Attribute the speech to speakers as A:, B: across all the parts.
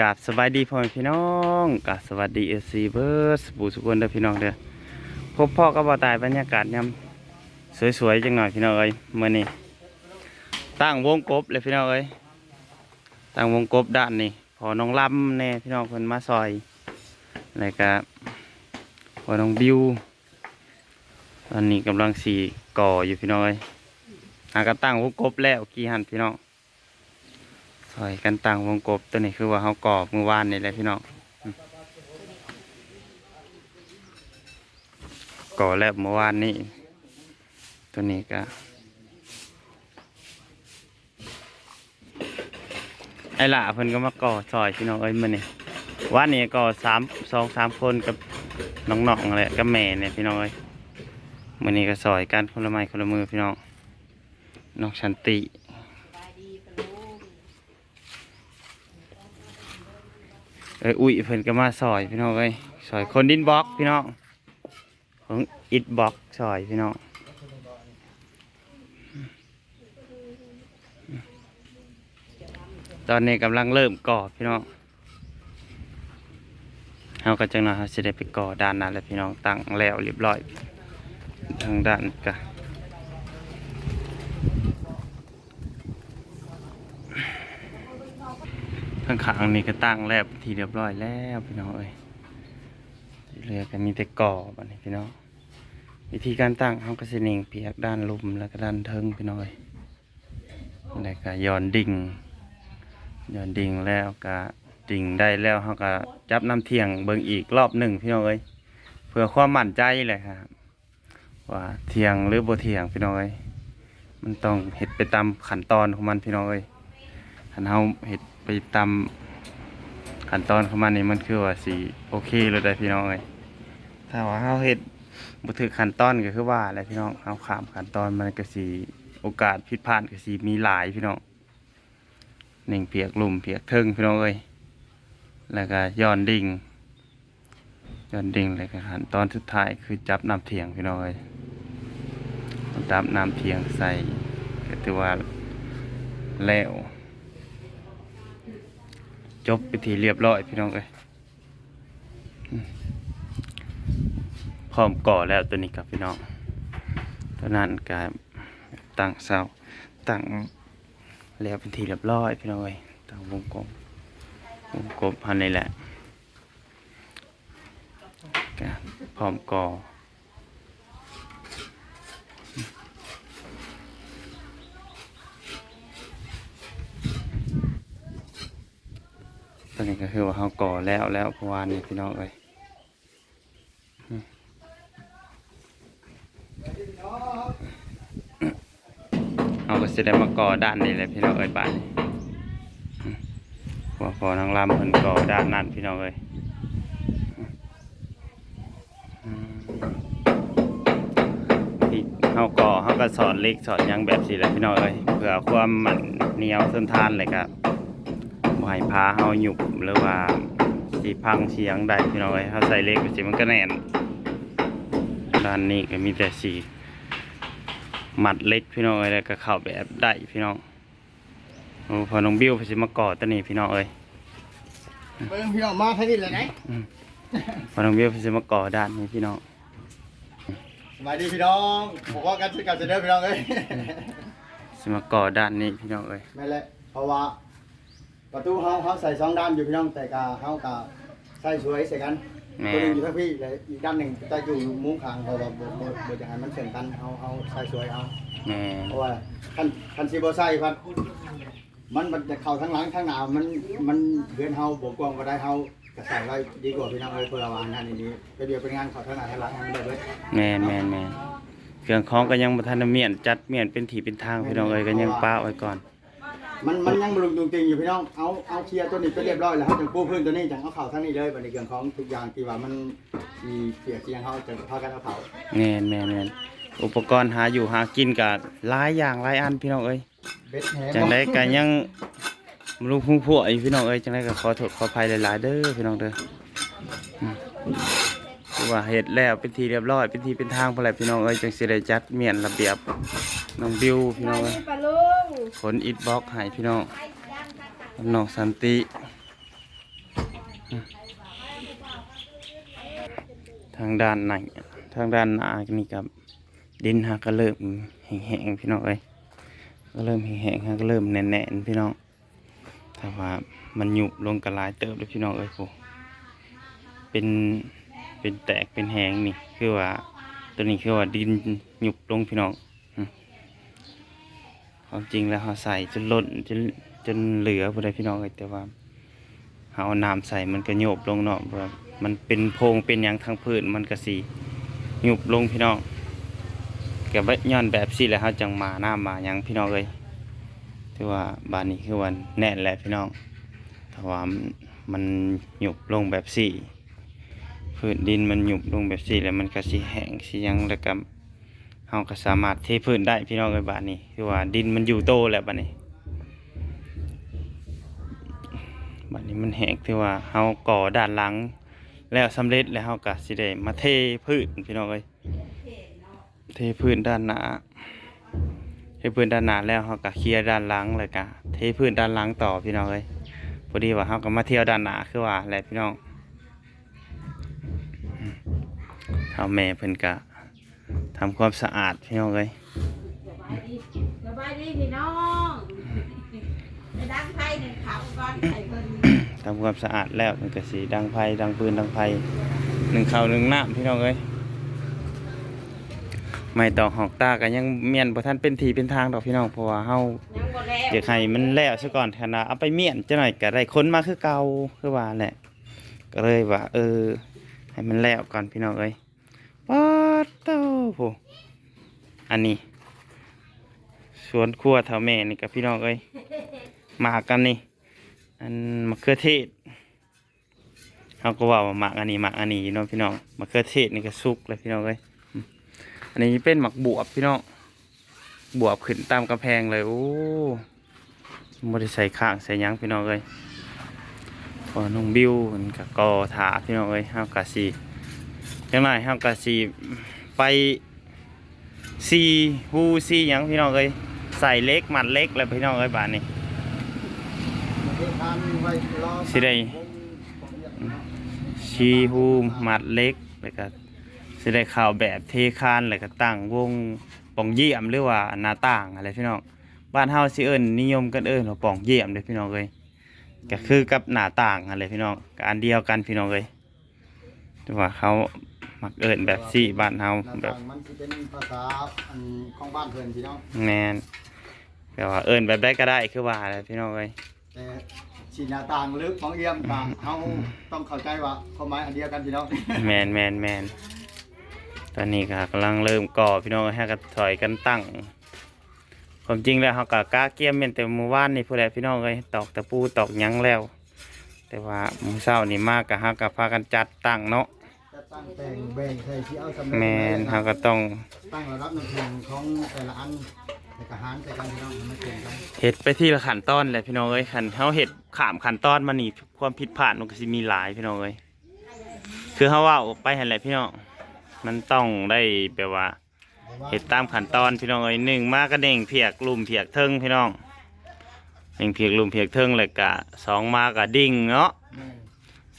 A: กาบสบายดีพ่อแม่พี่น้องกราบสวัสดีเอซีเบิร์สบูสุกนเด้อพี่น้องเด้อพบพ่อก็บ่ตายบรรยากาศยาสวยๆจังหน่อยพี่น้องเอ้ยมื้อนี้ตั้งวงกบเลยพี่น้องเอ้ยตั้งวงกบด้านนี้พอน้องลำแน่พี่น้องเพิ่นมาซอยแล้วก็พอน้องบิวตอนนี้กำลังสีก่ออยู่พี่น้องเอ้ยหากระตั้งวงกบแล้วกี่หันพี่น้อง ซอยกันต่างวงกบตัวนี้คือว่าเขาก่อบมือวานนี่แหละพี่น้องก่อแล้วเมื่อวานนี้ตัวนี้ก็ไอ้หล่าเพิ่นก็มาก่อซอยพี่น้องเอ้ยมื่อนี้ว่านนี้ก่อสามสองสามคนกับน้องๆอะไรกับแม่เนี่ยพี่น้องเอ้ยมื่อนี้ก็ซอยกันคนละไม้คนละมือพี่น้องน้องชันติ เอ้ยอุ้ยเพิ่นก็มาซอยพี่น้องเอ้ยซอยคนดินบล็อกพี่น้องของอิดบล็อกซอยพี่น้องตอนนี้กำลังเริ่มก่อพี่น้องเฮาก็จังหน่อยเฮาสิได้ไปก่อด้านนั้นแล้วพี่น้องตั้งแล้วเรียบร้อยทางด้านก็ ข้างขางๆนี่ก็ตั้งแล้วทีเรียบร้อยแล้วพี่น้องเอ้ยเหลือก็มีแต่ก่อบัดนี้พี่น้องวิธีการตั้งเฮาก็สิน่งเปียกด้านลุมแล้วก็ด้านเทิงพี่น้อยแล้วก็ย้อนดิ่งย้อนดิ่งแล้วก็ดิ่งได้แล้วเฮาก็จับน้ำเทียงเบิ่งอีกรอบหนึ่งพี่น้องเอ้ยเพื่อความมั่นใจเลยครับว่าเทียงหรือบ่เทียงพี่น้อยมันต้องเฮ็ดไปตามขั้นตอนของมันพี่น้องเอ้ยคันเฮาเฮ็ด ไปตามขั้นตอนของมันนี่มันคือว่าสิโอเคเลยได้พี่น้องเอ้ยถ้าว่าเฮาเฮ็ดบ่ถึกขั้นตอนก็คือว่าแหละพี่น้องเฮาข้ามขั้นตอนมันก็สิโอกาสผิดพลาดก็สิมีหลายพี่น้องหนึ่งเปียกลุ่มเปียกเทิงพี่น้องเอ้ยแล้วก็ย้อนดิ่งย้อนดิ่งแล้วก็ขั้นตอนสุดท้ายคือจับน้ำเถียงพี่น้องเอ้ยจับน้ำเถียงใส่ก็ถือว่าแล้ว จบไปทีเรียบร้อยพี่น้องเอ้ยพร้อมก่อแล้วตัวนี้ครับพี่น้องตัวนั้นก็ตั้งเสาตั้งแล้วเป็นทีเรียบร้อยพี่น้องเอ้ยตั้งวงกลมวงกลมพันนี่แหละก็พร้อมก่อ ตัวนี้ก็คือว่าเขาก่อแล้วแล้วเพวานี่พี่น้องเอ้ยเอาก็สิได้มาก่อด้านนี้เลยพี่น้องเอ้ยบ้านนี้ว่าพอนางรำเพิ่นก่อด้านนั้นพี่น้องเอ้ยเขาก่อเขาก็สอนเล็กสอนยังแบบสิแหละพี่น้องเอ้ยเพื่อความหมันเหนียวทนทานเลยครับ บ่ให้พาเฮาหยุบหรือว่าสิพังเสียงได้พี่น้องเอ้ยเฮาใส่เล็กไปสิมันก็แน่นด้านนี้ก็มีแต่สีหมัดเล็กพี่น้องเอ้ยแล้วก็เข้าแบบได้พี่น้องโอ้พอน้องบิวไปสิมาก่อตัวนี้พี่น้องเอ้ย
B: เบิ่งพี่น้องมาทางนี้เลยไหน
A: พอน้องบิวไปสิมาก่อด้านนี้พี่น้อง
B: สบายดีพี่น้องบอกว่ากันช่วยกันจะเด้อพี่น้องเอ้ย
A: สิมาก่อด้านนี้พี่น้องเอ้ย
B: แม่นแหละเพราะว่า ประตูเฮาเฮาใส่สองด้านอยู่พี่น้องแต่กาเฮากาใส่สวยใส่กัน
A: แม่
B: ตัวหนึงอยู่ทางพี่และอีกด้านหนึ่งจะอยู่มุ้งข้างเพราะว่าบ่บ่บ่จะให้มันเสื่อมกันเฮาเฮาใส่สวยเอา
A: แม่
B: เพราะว่าคันคันสิบ่ใส่พัดมันมันจะเข้าทั้งหลังทั้งหน้ามันมันเดือนเฮาบ่กว้างบ่ได้เฮาก็ใส่ไว้ดีกว่าพี่น้องเอ้ยเพื่อว่าอันนั้นนี้ก็เดี๋ยวเป็นงานเข้าทั้งหน้าทั้งหลังให้มันได้เบิด
A: แม่นแม่นแม่นเครื่องของก็ยังบ่ทันได้เมียนจัดเมียนเป็นที่เป็นทางพี่น้องเอ้ยก็ยังป้าไว้ก่อน
B: มันมันยังบลุงตุงติงอยู่พี่น้อง เอาเอาเคลียร์ตัวนี้ไปเรียบร้อยแล้วครับจังปูพื้นตัวนี้จังเอาเข่าทั้งนี้เลยบันในเรื่องของทุกอย่างที่ว่ามันมีเปียกเสียงเขาจะพากันเอาเข่า
A: แม่นแม่นแม่นอุปกรณ์หาอยู่หากินก็หลายอย่างหลายอันพี่น้องเอ้ย
B: เบ็ดแห
A: จังได้ก็ยังบ่รู้พุ่งพวกอยู่พี่น้องเอ้ยจังได้ก็ขอโทษขออภัยหลายๆเด้อพี่น้องเด้ออืมคือว่าเฮ็ดแล้วเป็นทีเรียบร้อยเป็นทีเป็นทางพอแล้วพี่น้องเอ้ยจังสิได้จัดเมียนระเบียบน้องบิวพี่น้องเอ้ย
C: ปลาลุง
A: ขนอิดบล็อกหายพี่น้องน้องสันติทางด้านไหนทางด้านหน้านี่กับดินฮะก็เริ่มแห้งๆพี่น้องเลยก็เริ่มแห้งๆก็เริ่มแน่นๆพี่น้องถ้าว่ามันหยุบลงกระลายเติบเลยพี่น้องเอ้ยโหเป็นเป็นแตกเป็นแหงนี่คือว่าตัวนี้คือว่าดินหยุบลงพี่น้อง ความจริงแล้วเขาใส่จนล้นจนจนเหลือพอได้พี่น้องเอ้ยแต่ว่าเขาเอาน้ำใส่มันก็โยบลงเนาะเพราะว่ามันเป็นโพรงเป็นหยังทางพื้นมันก็สีหยุบลงพี่น้องแกไว้ย้อนแบบสิแล้วเขาจังมาหน้ำมาหยังพี่น้องเอ้ยถือว่าบานนี้คือวันแน่นแหละพี่น้องแต่ว่ามันหยุบลงแบบสี่พื้นดินมันหยุบลงแบบนี้แล้วมันก็สิแห้งสิหยังแล้วก็ เฮาก็สามารถเทพื้นได้พี่น้องเอ้ยบาดนี้คือว่าดินมันอยู่โตแล้วบัดนี้บัดนี้มันแห้งที่ว่าเฮาก่อด้านหลัง แล้วสำเร็จแล้วเฮาก็สิได้มาเทพื้นพี่น้องเอ้ยเทพื้นด้านหน้าเทพื้นด้านหน้าแล้วเฮาก็เคลียร์ด้านหลังแล้วก็เทพื้นด้านหลังต่อพี่น้องเอ้ยพอดีว่าเฮาก็มาเที่ยวด้านหน้าคือว่าแหละพี่น้องเอาแม่เพิ่นกะ ทำความสะอาดพี่น้องเลย
C: สบายดีสบายดีพี่น้องไปดังไพ่หนึ่งเขาก่อนไข่เพิ่น
A: ทำความสะอาดแล้วมันก็สีดังไฟดังปืนดังไฟหนึ่งข้าวหนึ่งน้ำพี่น้องเลยไม่ต่อหอกตากันยังเมียนบ่ทันเป็นทีเป็นทางดอกพี่น้องเพราะว่าเฮา
C: ยังบ่แล้ว
A: อยากให้มันแล้วซะก่อนขนาดเอาไปเมียนจะหน่อยก็ได้คนมาคือเก่าคือว่าแหละก็เลยว่า เออ ให้มันแล้วก่อนพี่น้องเอ้ย ป๊าดเต้าโหอันนี้ สวนครัวเท่าแม่นี่กับพี่น้องเอ้ยหมากกันนี่ อันมะเขือเทศเขาก็ว่าว่าหมากอันนี้หมากอันนี้เนาะพี่น้องมะเขือเทศนี่ก็สุกเลยพี่น้องเอ้ยอันนี้เป็นหมักบวบพี่น้องบวบขึ้นตามกระแพงเลยโอ้ไม่ได้ใส่ข้างใส่ยังพี่น้องเอ้ยพอน้องบิวมันก็กอถาพี่น้องเอ้ยเฮากะสี จังไรเฮากะสีไปซีฮูซีหยังพี่น้องเอ้ยใส่เล็กมัดเล็กแล้วพี่น้องเอ้ยบานนี้สิได้ชีฮูมัดเล็กแล้วก็สิได้ข่าวแบบเทคานแล้วก็ตั้งวงป่องเยี่ยมหรือว่าหน้าต่างอะไรพี่น้องบ้านเฮาสิเอิ้นนิยมกันเอิ้นว่าป่องเยี่ยมเลยพี่น้องเอ้ยก็คือกับหน้าต่างอะไรพี่น้องก็อันเดียวกันพี่น้องเอ้ยแต่ว่าเขา มักเอิ้นแบบสี่บ้านเฮา
B: หน้า
A: แบบ
B: ต่างมันสิเป็นภาษาอันของบ้านเพิ่นพี่น้อง
A: แมนแต่ว่าเอิ้นแบบได้ก็ได้คือว่าอะไรพี่น้องเอ้ย
B: แต่สีหน้าต่างลึกของเยี่ยมต่างเฮาต้องเข้าใจว่าความหมายอันเดียวกันพี่น้อง
A: แมนแมนแมนตอนนี้ก็กำลังเริ่มก่อพี่น้องให้กันถอยกันตั้งความจริงแล้วเขาก็กล้าเกี่ยมเป็นแต่มือว่านนี่ผู้ใดพี่น้องเลยตอกตะปูตอกหยังแล้ว แต่ว่ามือเช้านี่มากกับฮากับพากันจัดตั้งเนาะ
B: จะ ตั้งแต่งแบ่งใส่ที่เอาสำเร็จ
A: แมนเขาก็ต้อง
B: ตั้งระดับน้ำแข็งของแต่ละอันในกระหารใส่กันพี่น้องให้มันเก่งกัน
A: เห็ดไปที่ละขั้นตอนเลยพี่น้องเอ้ยขันเขาเห็ดขามขั้นตอนมานี่ความผิดพลาดมันก็สิมีหลายพี่น้องเอ้ยคือเขาว่าไปเห็นแหละพี่น้องมันต้องได้แบบว่าเห็ดตามขั้นตอนพี่น้องเอ้ยหนึ่งมากระเด้งเพียกลุ่มเพียกเทิงพี่น้องเด้งเพียกลุ่มเพียกเทิงเลยกะสองมากระดิ่งเนาะ
B: แม่น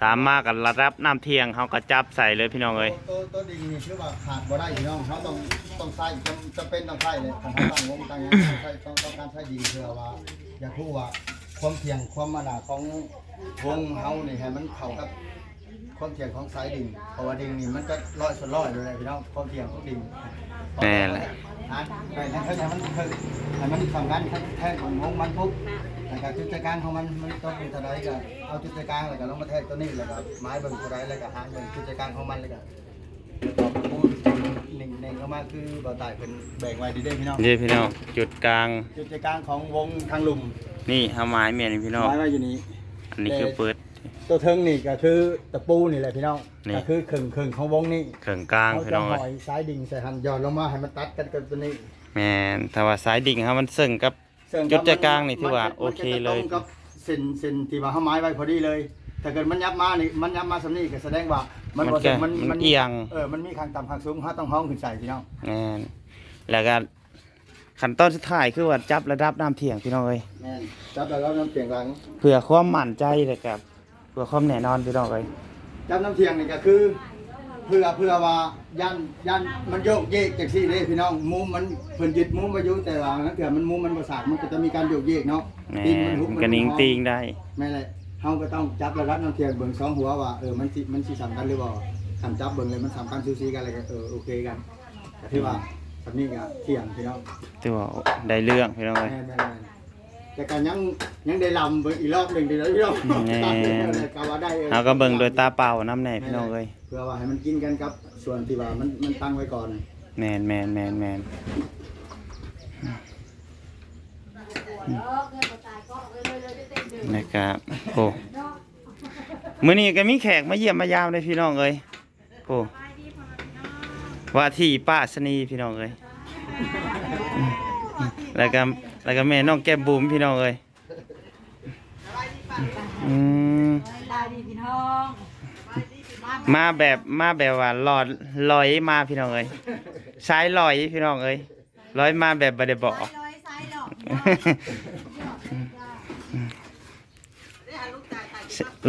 A: สามมากกับระดับน้ำเที่ยงเขาก็จับใส่เลยพี่น้องเอ้ย
B: ตัวตัวดิ่งนี่คือว่าขาดบ่ได้พี่น้องเขาต้องต้องใส่จำจำเป็นต้องใส่เลยคันเขาตั้งวงตั้งหยังต้องใส่ต้องต้องการใช้ดิ่งเพื่อว่าอยากรู้ว่าความเที่ยงความมานาของวงเฮานี่ให้มันเข้ากับความเที่ยงของสายดิ่งเพราะว่าดิ่งนี่มันจะร้อยส่วนร้อยเลยพี่น้องความเที่ยงของดิ่ง
A: แน่แหละ
B: อะไปให้เขาให้มันคือให้มันทำงานแท่งของวงมันปุ๊บ แล้วก็จุดใจกลางของมันมันต้องเป็นเท่าไรก็เอาจุดใจกลางแล้วก็ลงมาแทกตัวนี้แล้วก็ไม้เบิ่งเท่าไรแล้วก็หางเบิ่งจุดใจกลางของมันแล้วก็บอกพูดหนึ่งหนึ่งเข้ามาคือบ่ตายเป็นแบ่งไว้ดีเด้พี่น้อง
A: นี่พี่น้องจุดกลาง
B: จุดใจกลางของวงทางลุม
A: นี่เอาไม้เมียนี่พี่น้อง
B: ไม้ไว้อยู่นี้
A: อันนี้คือเปิด
B: ตัวเทิงนี่ก็คือตะปูนี่แหละพี่น้อง
A: นี่
B: ก็คือครึ่งครึ่งของวงนี้
A: เข่งกลาง
B: เขา
A: พี่
B: จะ
A: น้อง
B: ห
A: เอ้ย
B: อยซ้ายดิ่งใส่หันย้อนลงมาให้มันตัดกันกับตัวนี้
A: แมนถ้าว่าสายดิ่งครับมันซึ่งกับ
B: ซึ่ง
A: จุดใจกลางนี่ถือว่า
B: มันจะ
A: โอเคเลย
B: มันจะตรงกับเส้นเส้นที่ว่าเขาไม้ไว้พอดีเลย ถ้าเกิดมันยับมานี่มันยับมาสำนี่ก็แสดงว่ามัน
A: มัน
B: บ่
A: แก่
B: มัน
A: มันเอียง
B: เออมันมีข้างต่ำข้างสูงเขาต้องห้องขึ้นใส่พี่น้อง
A: แมนแล้วก็ขั้นตอนสุดท้ายคือว่าจับระดับน้ำเที่ยงพี่น้องเอ้ย
B: แม่นจับแล้วก็น้ำเทียงหลัง
A: เพื่อความมั่นใจเลยครับเพื่อความแน่นอนพี่น้องเอ้ย
B: จับน้ำเทียงนี่ก็คือ เพื่อเพื่อว่า ยันยันมันโยกเยกจากซี่เด้พี่น้องมุมมันเพิ่นยึดมุมมาอยู่แต่ว่าถ้าเกิดมันมุมมันบ่สากมันก็จะมีการโยกเยกเนาะ
A: แหม่
B: ตีนหุบ
A: มันก็นิ่งติงได้
B: แม่นเลยเฮาก็ต้องจับระดับน้ำเทียนเบิ่งสองหัวว่าเออมันสิมันสิสำคัญหรือบ่คันจับเบิ่งเลยมันสำคัญซูซีกันอะไรก็เออโอเคกันก็ถือว่าสำนี้ก็เที่ยงพี่น้อง
A: ถือว่าได้เรื่องพี่น้องเอ้ย
B: แม่นแม่นแม่น แต่ก็ยังยังได้ลำเบิ่งอีกรอบหนึงเดี๋ยวพี่น้อง
A: แม่น
B: ก็ว่าได้ออ
A: เฮาก็เบิ่งโดยตาเปล่าน้ำแน่พี่น้องเอ้ย
B: เพื่อว่าให้มันกินกันกับ ส่วนที่ว่ามันมันตั้งไว้ก่อน
A: แมนแมนแมนแมนนะครับโอ้มื้อนี้ก็มีแขกมาเยี่ยมมายามเลยพี่น้องเอ้ยโอ้ว่าที่ป้าสนีพี่น้องเอ้ยแล้วก็ แล้วก็แม่น้องแก้มบุ๋มพี่น้องเอ้ยอืม
C: ลาดีพี่น้อง
A: มาแบบมาแบบว่าหลอดลอยมาพี่น้องเอ้ยสายลอยพี่น้องเอ้ยลอยมาแบบบ่ได้บอก
C: ร้อยไซส์หรอก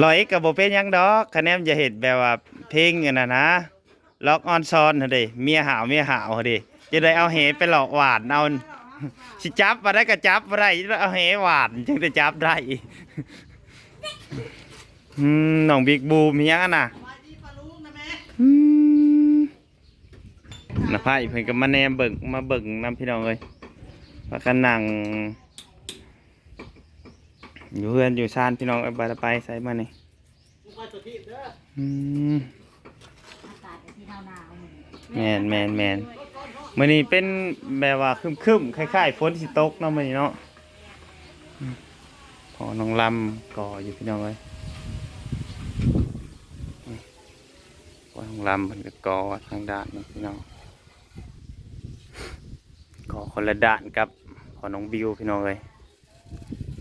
A: ลอยกับโบเป็นหยังดอกคะแนนจะเห็นแบบว่าเพลงอันน่ะนะล็อกออนซอนเฮาดิเมียหาวเมียหาวเฮาดิจะได้เอาเหไปหลอกหวานเอา สิจับมาได้ก็จับมาได้เอาเหหวานจึงจะจับได้อืมน้องบิ๊กบูมเฮียงอะน่ะอืมนะพายเพิ่นก็มาแนมเบิ่งมาเบิ่งนํพี่น้องเอ้ยว่ากันนั่งอยู่เพื่อนอยู่ซานพี่น้องเอาไปละไปใส่มานี่อืม
C: อากาศที่หนาวๆ
A: แมนแมนแมน มื่อนี้เป็นแบบว่าคึมคึมคล้ายๆฝนสิตกเนาะมื่อนี้เนาะพอน้องลำก่ออยู่พี่น้องเลยพอน้องลำมันก็ก่อทางด้านนี้พี่น้องก่อคนละด้านกับพอน้องบิวพี่น้องเลย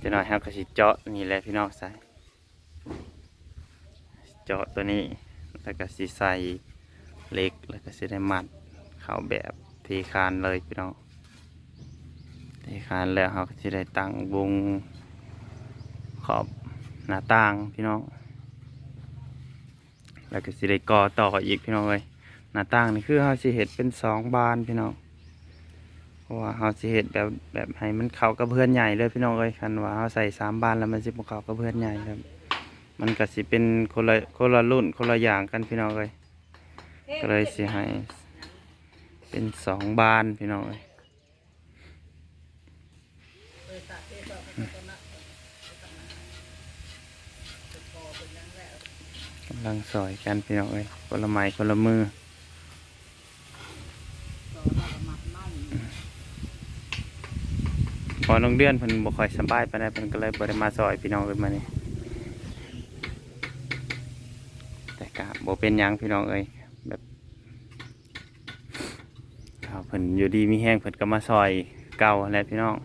A: จะหน่อยครับก็สิเจาะนี่แหละพี่น้องใส่เจาะตัวนี้แล้วก็สิใส่เล็กแล้วก็สิได้มัดเข้าแบบ เทคานเลยพี่น้องเทคานแล้วเราก็สิได้ตั้งวงขอบหน้าต่างพี่น้อง แล้วก็สิได้ก่อต่ออีกพี่น้องเลยหน้าต่างนี่คือเราสิเห็ดเป็นสองบานพี่น้องเพราะว่าเราสิเห็ดแบบแบบให้มันเข้ากับเพื่อนใหญ่เลยพี่น้องเอ้ยคันว่าเราใส่สามบานแล้วมันสิบ่เข้ากับเพื่อนใหญ่ครับ มันก็สิเป็นคนละคนละรุ่นคนละอย่างกันพี่น้องเอ้ยก็เลยสิให้ เป็นสองบานพี่น้องเอ้ยกำลังสอยกันพี่น้องเอ้ยคนละไม้คนละมือพอน้องเดือนเพิ่นบ่ค่อยสบายปานใดเพิ่นก็เลยบ่ได้มาซอยพี่น้องเอ้ยมานี่แต่ก็บ่เป็นหยังพี่น้องเอ้ยแบบถ้าเพิ่นอยู่ดีมีแห้งเพิ่นก็มาซอยเก่าแหละพี่น้อง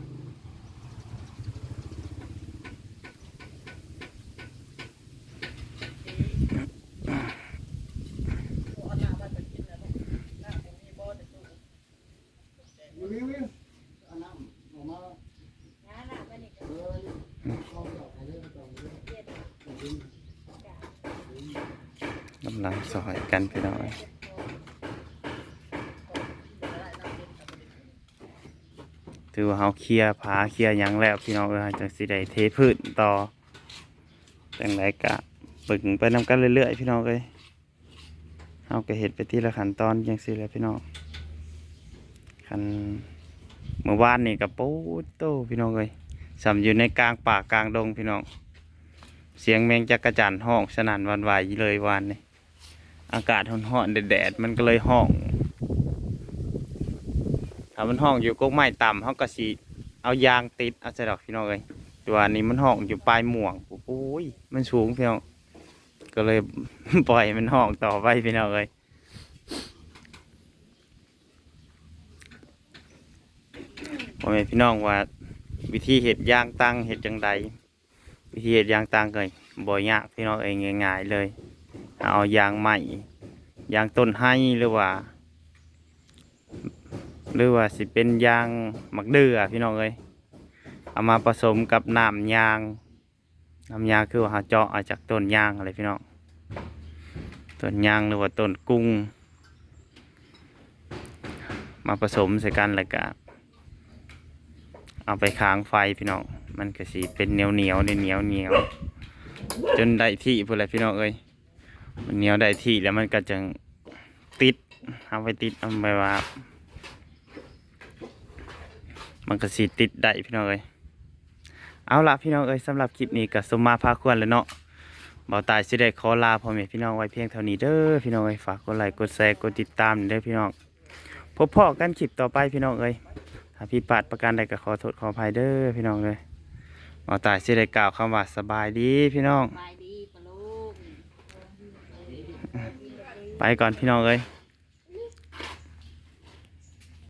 A: กำลังซอยกันพี่น้องเอ้ย ถือว่าเฮาเคลียร์ผาเคลียร์ยังแล้วพี่น้องเอ้ยจังสิได้เทพืชต่อจังไดกะปึงไปนำกันเรื่อยๆพี่น้องเอ้ยเฮาก็เฮ็ดไปที่ละขั้นตอนจังซี่แหละพี่น้องคันเมื่อวานนี่ก็ปูโตพี่น้องเอ้ยสำอยู่ในกลางป่ากลางดงพี่น้อง เสียงแมงจักระจันห้องสนั่นวันไหวเลยวานนี่อากาศร้อนๆแดดๆมันก็เลยห้องามันห้องอยู่กกไม้ต่ำเขาก็สีเอายางติดเอาใส่ดอกพี่น้องเลยตัวนี้มันห้องอยู่ปลายหม่วงโอ้ยมันสูงพี่น้องก็เลยปล่อยมันห้องต่อไปพี่น้องเลยพ่อแม่พี่น้องว่า วิธีเห็ดยางตั้งเห็ดจังใดวิธีเฮ็ดยางต่างกันบ่อยากพี่น้องเองง่ายๆเลย เอายางใหม่ยางต้นไห้หรือว่า หรือว่าสิเป็นยางมักเดือพี่น้องเอ้ยเอามาผสมกับน้ำยางน้ำยางคือว่าเจาะจากต้นยางอะไรพี่น้องต้นยางหรือว่าต้นกุ้ง มาผสมใส่กันแล้วก็เอาไปค้างไฟพี่น้องมันก็สิเป็นเหนียวเหนียวเหนียวเหนียวจนได้ที่พุ่นแหละพี่น้องเอ้ยมันเหนียวได้ที่แล้วมันก็จะติดเอาไปติดเอาไปว่า มันก็สิติดได้พี่น้องเอ้ยเอาละพี่น้องเอ้ยสำหรับคลิปนี้ก็สมมาพาควรแล้วเนาะบ่าวตายสิได้ขอลาพ่อแม่พี่น้องไว้เพียงเท่านี้เด้อพี่น้องเอ้ยฝากกดไลค์กดแชร์กดติดตามเด้อพี่น้องพบพ่อกันคลิปต่อไปพี่น้องเอ้ยถ้าพี่ปาดประการใดก็ขอโทษขออภัยเด้อพี่น้องเลยหมอตายสิได้กล่าวคำว่าสบายดีพี่น้อง
C: สบายดีปะลูก
A: ไปก่อนพี่น้องเอ้ย
C: ส